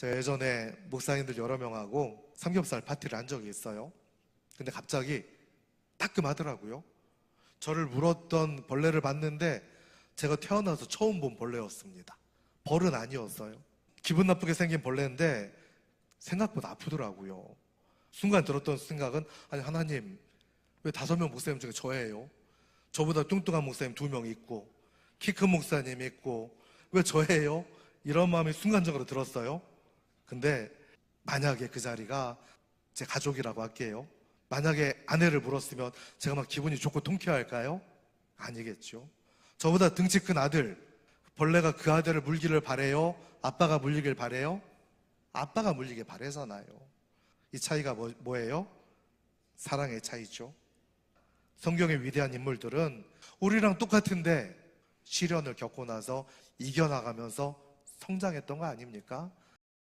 제가 예전에 목사님들 여러 명하고 삼겹살 파티를 한 적이 있어요. 근데 갑자기 따끔하더라고요. 저를 물었던 벌레를 봤는데 제가 태어나서 처음 본 벌레였습니다. 벌은 아니었어요. 기분 나쁘게 생긴 벌레인데 생각보다 아프더라고요. 순간 들었던 생각은 아니 하나님 왜 다섯 명 목사님 중에 저예요? 저보다 뚱뚱한 목사님 두 명 있고 키 큰 목사님 있고 왜 저예요? 이런 마음이 순간적으로 들었어요. 근데 만약에 그 자리가 제 가족이라고 할게요. 만약에 아내를 물었으면 제가 막 기분이 좋고 통쾌할까요? 아니겠죠. 저보다 등치 큰 아들, 벌레가 그 아들을 물기를 바래요? 아빠가 물리길 바래요? 아빠가 물리길 바래잖아요. 이 차이가 뭐, 뭐예요? 사랑의 차이죠. 성경의 위대한 인물들은 우리랑 똑같은데 시련을 겪고 나서 이겨나가면서 성장했던 거 아닙니까?